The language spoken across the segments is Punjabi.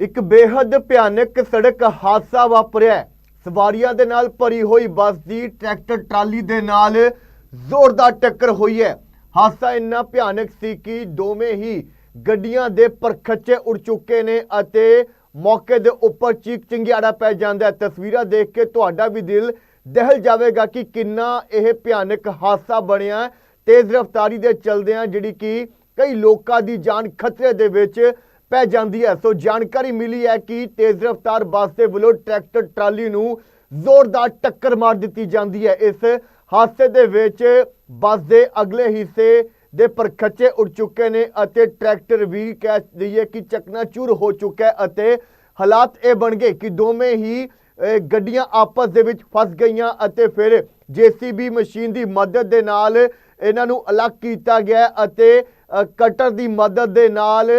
ਇੱਕ ਬੇਹੱਦ ਭਿਆਨਕ ਸੜਕ ਹਾਦਸਾ ਵਾਪਰਿਆ ਸਵਾਰੀਆਂ ਦੇ ਨਾਲ ਭਰੀ ਹੋਈ ਬੱਸ ਦੀ ਟਰੈਕਟਰ ਟਰਾਲੀ ਦੇ ਨਾਲ ਜ਼ੋਰਦਾਰ ਟੱਕਰ ਹੋਈ ਹੈ। ਹਾਦਸਾ ਇੰਨਾ ਭਿਆਨਕ ਸੀ ਕਿ ਦੋਵੇਂ ਹੀ ਗੱਡੀਆਂ ਦੇ ਪਰਖੱਚੇ ਉੜ ਚੁੱਕੇ ਨੇ ਅਤੇ ਮੌਕੇ ਦੇ ਉੱਪਰ ਚੀਕ ਚਿੰਗਿਆੜਾ ਪੈ ਜਾਂਦਾ ਹੈ। ਤਸਵੀਰਾਂ ਦੇਖ ਕੇ ਤੁਹਾਡਾ ਵੀ ਦਿਲ ਦਹਿਲ ਜਾਵੇਗਾ ਕਿ ਕਿੰਨਾ ਇਹ ਭਿਆਨਕ ਹਾਦਸਾ ਬਣਿਆ ਤੇਜ਼ ਰਫ਼ਤਾਰੀ ਦੇ ਚਲਦਿਆਂ ਜਿਹੜੀ ਕਿ ਕਈ ਲੋਕਾਂ ਦੀ ਜਾਨ ਖਤਰੇ ਦੇ ਵਿੱਚ ਪੈ ਜਾਂਦੀ ਹੈ। ਸੋ ਜਾਣਕਾਰੀ ਮਿਲੀ ਹੈ ਕਿ ਤੇਜ਼ ਰਫ਼ਤਾਰ ਬੱਸ ਦੇ ਵੱਲੋਂ ਟਰੈਕਟਰ, ਟਰਾਲੀ ਨੂੰ ਜ਼ੋਰਦਾਰ ਟੱਕਰ ਮਾਰ ਦਿੱਤੀ ਜਾਂਦੀ ਹੈ। ਇਸ ਹਾਦਸੇ ਦੇ ਵਿੱਚ ਬੱਸ ਦੇ ਅਗਲੇ ਹਿੱਸੇ ਦੇ ਪਰਖੱਚੇ ਉੱਡ ਚੁੱਕੇ ਨੇ ਅਤੇ ਟਰੈਕਟਰ ਵੀ ਕਹਿ ਦਈਏ ਕਿ ਚਕਨਾਚੂਰ ਹੋ ਚੁੱਕਾ ਅਤੇ ਹਾਲਾਤ ਇਹ ਬਣ ਗਏ ਕਿ ਦੋਵੇਂ ਹੀ ਗੱਡੀਆਂ ਆਪਸ ਦੇ ਵਿੱਚ ਫਸ ਗਈਆਂ ਅਤੇ ਫਿਰ ਜੀਸੀਬੀ ਮਸ਼ੀਨ ਦੀ ਮਦਦ ਦੇ ਨਾਲ ਇਹਨਾਂ ਨੂੰ ਅਲੱਗ ਕੀਤਾ ਗਿਆ ਅਤੇ ਕਟਰ ਦੀ ਮਦਦ ਦੇ ਨਾਲ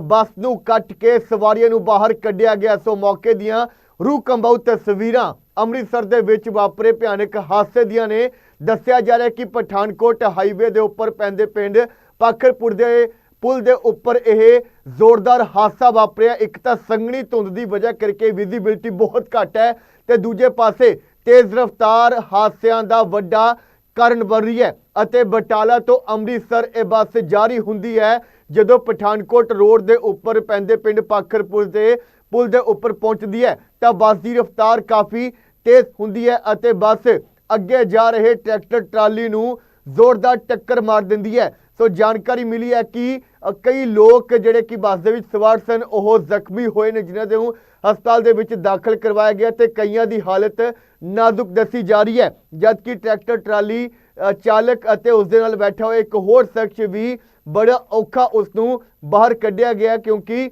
ਬੱਸ ਨੂੰ ਕੱਟ ਕੇ ਸਵਾਰੀਆਂ ਨੂੰ ਬਾਹਰ ਕੱਢਿਆ ਗਿਆ। ਸੋ ਮੌਕੇ ਦੀਆਂ ਰੂਹ ਕੰਬਾਊ ਤਸਵੀਰਾਂ ਅੰਮ੍ਰਿਤਸਰ ਦੇ ਵਿੱਚ ਵਾਪਰੇ। ਭਿਆਨਕ ਹਾਦਸੇ ਦੀਆਂ ਨੇ ਦੱਸਿਆ ਜਾ ਰਿਹਾ ਕਿ ਪਠਾਨਕੋਟ ਹਾਈਵੇ ਦੇ ਉੱਪਰ ਪੈਂਦੇ ਪਿੰਡ ਪਾਖਰਪੁਰ ਦੇ ਪੁਲ ਦੇ ਉੱਪਰ ਇਹ ਜ਼ੋਰਦਾਰ ਹਾਦਸਾ ਵਾਪਰਿਆ। ਇੱਕ ਤਾਂ ਸੰਘਣੀ ਧੁੰਦ ਦੀ ਵਜ੍ਹਾ ਕਰਕੇ ਵਿਜ਼ਿਬਿਲਟੀ ਬਹੁਤ ਘੱਟ ਹੈ ਤੇ ਦੂਜੇ ਪਾਸੇ ਤੇਜ਼ ਰਫ਼ਤਾਰ ਹਾਦਸਿਆਂ ਦਾ ਵੱਡਾ ਕਾਰਨ ਬਣ ਰਹੀ ਹੈ ਅਤੇ ਬਟਾਲਾ ਤੋਂ ਅੰਮ੍ਰਿਤਸਰ ਇਹ ਬੱਸ ਜਾਰੀ ਹੁੰਦੀ ਹੈ ਜਦੋਂ ਪਠਾਨਕੋਟ ਰੋਡ ਦੇ ਉੱਪਰ ਪੈਂਦੇ ਪਿੰਡ ਪਾਖਰਪੁਰ ਦੇ ਪੁਲ ਦੇ ਉੱਪਰ ਪਹੁੰਚਦੀ ਹੈ, ਤਾਂ ਬੱਸ ਦੀ ਰਫ਼ਤਾਰ ਕਾਫੀ ਤੇਜ਼ ਹੁੰਦੀ ਹੈ ਅਤੇ ਬੱਸ ਅੱਗੇ ਜਾ ਰਹੇ ਟਰੈਕਟਰ ਟਰਾਲੀ ਨੂੰ ਜ਼ੋਰਦਾਰ ਟੱਕਰ ਮਾਰ ਦਿੰਦੀ ਹੈ। ਸੋ ਜਾਣਕਾਰੀ ਮਿਲੀ ਹੈ ਕਿ ਕਈ ਲੋਕ ਜਿਹੜੇ ਕਿ ਬੱਸ ਦੇ ਵਿੱਚ ਸਵਾਰ ਸਨ, ਉਹ ਜ਼ਖਮੀ ਹੋਏ ਨੇ, ਜਿਨ੍ਹਾਂ ਦੇ ਨੂੰ ਹਸਪਤਾਲ ਦੇ ਵਿੱਚ ਦਾਖਲ ਕਰਵਾਇਆ ਗਿਆ ਤੇ ਕਈਆਂ ਦੀ ਹਾਲਤ ਨਾਜ਼ੁਕ ਦੱਸੀ ਜਾ ਰਹੀ ਹੈ, ਜਦਕਿ ਟਰੈਕਟਰ, ਟਰਾਲੀ ਚਾਲਕ ਅਤੇ ਉਸ ਦੇ ਨਾਲ ਬੈਠਾ ਹੋਇਆ ਇੱਕ ਹੋਰ ਸ਼ਖਸ ਵੀ ਬੜਾ ਔਖਾ ਉਸ ਨੂੰ ਬਾਹਰ ਕੱਢਿਆ ਗਿਆ, ਕਿਉਂਕਿ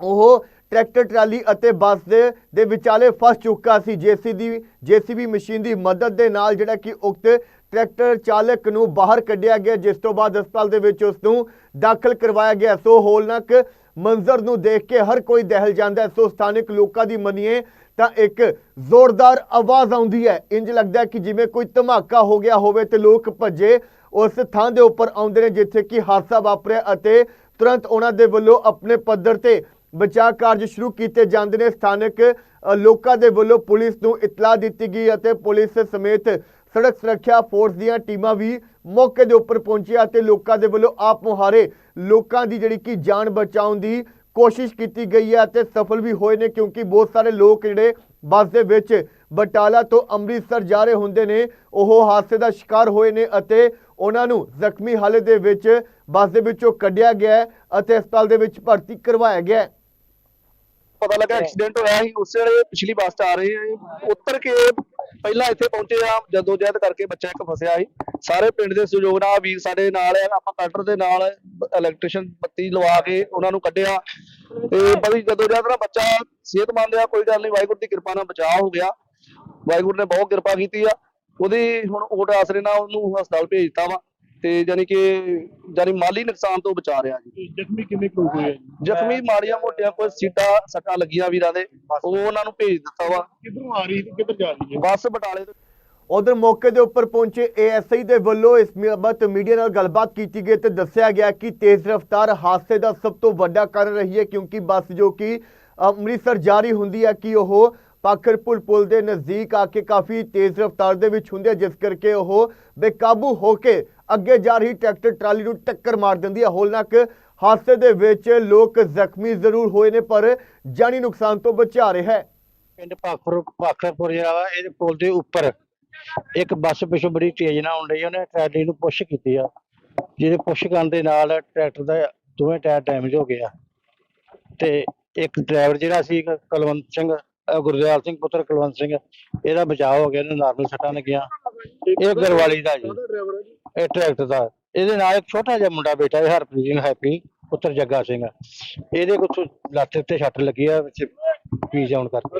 ਉਹ ਟਰੈਕਟਰ, ਟਰਾਲੀ ਅਤੇ ਬੱਸ ਦੇ ਦੇ ਵਿਚਾਲੇ ਫਸ ਚੁੱਕਾ ਸੀ। ਜੇਸੀ ਦੀ ਜੇਸੀਬੀ ਮਸ਼ੀਨ ਦੀ ਮਦਦ ਦੇ ਨਾਲ ਜਿਹੜਾ ਕਿ ਉਕਤ ਟਰੈਕਟਰ ਚਾਲਕ ਨੂੰ ਬਾਹਰ ਕੱਢਿਆ ਗਿਆ, ਜਿਸ ਤੋਂ ਬਾਅਦ ਹਸਪਤਾਲ ਦੇ ਵਿੱਚ ਉਸ ਨੂੰ ਦਾਖਲ ਕਰਵਾਇਆ ਗਿਆ। ਸੋ ਹੋਲਨਕ ਮੰਜ਼ਰ ਨੂੰ ਦੇਖ ਕੇ ਹਰ ਕੋਈ ਦਹਿਲ ਜਾਂਦਾ ਸੋ ਸਥਾਨਕ ਲੋਕਾਂ ਦੀ ਮੰਨੀਏ ਤਾਂ ਇੱਕ ਜ਼ੋਰਦਾਰ ਆਵਾਜ਼ ਆਉਂਦੀ ਹੈ। ਇੰਜ ਲੱਗਦਾ ਹੈ ਕਿ ਜਿਵੇਂ ਕੋਈ ਧਮਾਕਾ ਹੋ ਗਿਆ ਹੋਵੇ ਤੇ ਲੋਕ ਭੱਜੇ, ਉਸ ਥਾਂ ਦੇ ਉੱਪਰ ਆਉਂਦੇ ਨੇ ਜਿੱਥੇ ਕਿ ਹਾਦਸਾ ਵਾਪਰਿਆ ਅਤੇ ਤੁਰੰਤ ਉਹਨਾਂ ਦੇ ਵੱਲੋਂ ਆਪਣੇ ਪੱਧਰ ਤੇ ਬਚਾਅ ਕਾਰਜ ਸ਼ੁਰੂ ਕੀਤੇ ਜਾਂਦੇ ਨੇ। ਸਥਾਨਕ ਲੋਕਾਂ ਦੇ ਵੱਲੋਂ ਪੁਲਿਸ ਨੂੰ ਇਤਲਾਹ ਦਿੱਤੀ ਗਈ ਅਤੇ ਪੁਲਿਸ ਸਮੇਤ ਸੜਕ ਸੁਰੱਖਿਆ ਫੋਰਸ ਦੀਆਂ ਟੀਮਾਂ ਵੀ ਮੌਕੇ ਦੇ ਉੱਪਰ ਪਹੁੰਚੀਆਂ ਅਤੇ ਲੋਕਾਂ ਦੇ ਵੱਲੋਂ ਆਪ ਮੁਹਾਰੇ ਲੋਕਾਂ ਦੀ ਜਿਹੜੀ ਕਿ ਜਾਨ ਬਚਾਉਣ ਦੀ ਕੋਸ਼ਿਸ਼ ਕੀਤੀ ਗਈ ਹੈ ਅਤੇ ਸਫਲ ਵੀ ਹੋਏ ਨੇ ਕਿਉਂਕਿ ਬਹੁਤ ਸਾਰੇ ਲੋਕ ਜਿਹੜੇ ਬੱਸ ਦੇ ਵਿੱਚ ਬਟਾਲਾ ਤੋਂ ਅੰਮ੍ਰਿਤਸਰ ਜਾ ਰਹੇ ਹੁੰਦੇ ਨੇ, ਉਹ ਹਾਦਸੇ ਦਾ ਸ਼ਿਕਾਰ ਹੋਏ ਨੇ ਅਤੇ ਉਹਨਾਂ ਨੂੰ ਜ਼ਖਮੀ ਹਾਲਤ ਦੇ ਵਿੱਚ ਬੱਸ ਦੇ ਵਿੱਚੋਂ ਕੱਢਿਆ ਗਿਆ ਅਤੇ ਹਸਪਤਾਲ ਦੇ ਵਿੱਚ ਭਰਤੀ ਕਰਵਾਇਆ ਗਿਆ ਹੈ। ਪਤਾ ਲੱਗਾ ਐਕਸੀਡੈਂਟ ਹੋਇਆ ਸੀ, ਉਸੇ ਵੇਲੇ ਪਿਛਲੀ ਬੱਸ ਆ ਰਹੇ ਆ ਉੱਤਰ ਕੇ ਪਹਿਲਾਂ ਇੱਥੇ ਪਹੁੰਚੇ ਆ, ਜਦੋਂ ਜਹਿਦ ਕਰਕੇ ਬੱਚਾ ਇੱਕ ਫਸਿਆ ਸੀ। ਸਾਰੇ ਪਿੰਡ ਦੇ ਸਹਿਯੋਗ ਨਾਲ ਵੀਰ ਸਾਡੇ ਨਾਲ ਆ ਆਪਾਂ ਕਟਰ ਦੇ ਨਾਲ ਇਲੈਕਟ੍ਰੀਸ਼ੀਅਨ ਬੱਤੀ ਲਵਾ ਕੇ ਉਹਨਾਂ ਨੂੰ ਕੱਢਿਆ। ਤੇ ਬੜੀ ਜਦੋਂ ਜਹਿਦ ਨਾਲ ਬੱਚਾ ਸਿਹਤਮੰਦ ਆ ਕੋਈ ਗੱਲ ਨਹੀਂ ਵਾਹਿਗੁਰੂ ਦੀ ਕਿਰਪਾ ਨਾਲ ਬਚਾਅ ਹੋ ਗਿਆ। ਵਾਹਿਗੁਰੂ ਨੇ ਬਹੁਤ ਕਿਰਪਾ ਕੀਤੀ ਆ। ਉਹਦੀ ਹੁਣ ਓਟ ਆਸਰੇ ਨਾਲ ਉਹਨੂੰ ਹਸਪਤਾਲ ਭੇਜ ਦਿੱਤਾ ਵਾ। ਤੇ ਯਾਨੀ ਕਿ ਯਾਨੀ ਮਾਲੀ ਨੁਕਸਾਨ ਤੋਂ ਬਚਾ ਰਿਹਾ ਜੀ। ਜ਼ਖਮੀ ਕਿੰਨੇ ਕੁ ਹੋਏ? ਜ਼ਖਮੀ ਮਾੜੀਆਂ ਮੋਟੀਆਂ ਕੋਈ ਸੀਟਾਂ ਸੱਟਾਂ ਲੱਗੀਆਂ ਵੀਰਾਂ ਦੇ। ਉਹ ਉਹਨਾਂ ਨੂੰ ਭੇਜ ਦਿੱਤਾ ਵਾ। ਕਿੱਧਰੋਂ ਆ ਰਹੀ ਤੇ ਕਿੱਧਰ ਜਾ ਰਹੀ ਹੈ? ਬੱਸ ਬਟਾਲੇ ਤੋਂ ਉਧਰ ਮੌਕੇ ਦੇ ਉੱਪਰ ਪਹੁੰਚੇ ਏਐਸਆਈ ਦੇ ਵੱਲੋਂ ਇਸ ਬਾਬਤ ਮੀਡੀਆ ਨਾਲ ਗੱਲਬਾਤ ਕੀਤੀ ਗਈ ਤੇ ਦੱਸਿਆ ਗਿਆ ਕਿ ਤੇਜ਼ ਰਫ਼ਤਾਰ ਹਾਦਸੇ ਦਾ ਸਭ ਤੋਂ ਵੱਡਾ ਕਾਰਨ ਰਹੀ ਹੈ ਕਿਉਂਕਿ ਬੱਸ ਜੋ ਕਿ ਅੰਮ੍ਰਿਤਸਰ ਜਾਰੀ ਹੁੰਦੀ ਹੈ ਕਿ ਉਹ ਪਾਖਰਪੁਰ ਪੁਲ ਦੇ ਨਜ਼ਦੀਕ ਆ ਕੇ ਕਾਫੀ ਤੇਜ਼ ਰਫ਼ਤਾਰ ਦੇ ਵਿੱਚ ਹੁੰਦੀ ਜਿਸ ਕਰਕੇ ਉਹ ਬੇਕਾਬੂ ਹੋ ਕੇ ਅੱਗੇ ਜਾ ਰਹੀ ਟਰੈਕਟਰ ਟਰਾਲੀ ਨੂੰ ਟੱਕਰ ਮਾਰ ਦਿੰਦੀ ਹੈ। ਹੋਲਨਕ ਹਾਦਸੇ ਦੇ ਵਿੱਚ ਲੋਕ ਜ਼ਖਮੀ ਜ਼ਰੂਰ ਹੋਏ ਨੇ, ਪਰ ਜਾਨੀ ਨੁਕਸਾਨ ਤੋਂ ਬਚਾ ਰਿਹਾ ਹੈ। ਪਿੰਡ ਭਾਖਰ ਭਾਖਰਪੁਰ ਜਿਹੜਾ ਇਹਦੇ ਪੁਲ ਦੇ ਉੱਪਰ ਇੱਕ ਬੱਸ ਪਿੱਛੋਂ ਬੜੀ ਤੇਜ਼ ਨਾਲ ਆਉਣ ਰਹੀ ਉਹਨੇ ਟਰੈਲੀ ਨੂੰ ਪੁਸ਼ ਕੀਤੀ ਆ। ਜਿਹਦੇ ਪੁਸ਼ ਕਰਨ ਦੇ ਨਾਲ ਟਰੈਕਟਰ ਦਾ ਦੋਵੇਂ ਟਾਇਰ ਡੈਮੇਜ ਹੋ ਗਏ ਤੇ ਇੱਕ ਡਰਾਈਵਰ ਜਿਹੜਾ ਸੀ ਕ- ਸਿੰਘ ਗੁਰਦਿਆਲ ਸਿੰਘ, ਪੁੱਤਰ ਕੁਲਵੰਤ ਸਿੰਘ, ਇਹਦਾ ਬਚਾਅ ਹੋ ਗਿਆ, ਇਹਨੂੰ ਨਾਰਮਲ ਸੱਟਾਂ ਲੱਗੀਆਂ। ਇਹ ਗਰਵਾਲੀ ਦਾ ਜੀ। ਇਹ ਟਰੈਕਟਰ ਦਾ। ਇਹਦੇ ਨਾਲ ਇੱਕ ਛੋਟਾ ਜਿਹਾ ਮੁੰਡਾ ਬੇਟਾ ਹੈ ਹਰਪ੍ਰੀਤ ਸਿੰਘ ਹੈਪੀ, ਪੁੱਤਰ ਜੱਗਾ ਸਿੰਘ। ਇਹਦੇ ਕੁਛ ਲੱਤ ਤੇ ਛੱਟ ਲੱਗੀ ਆ, ਵਿੱਚ ਪੀਜ ਆਉਣ ਕਰਕੇ।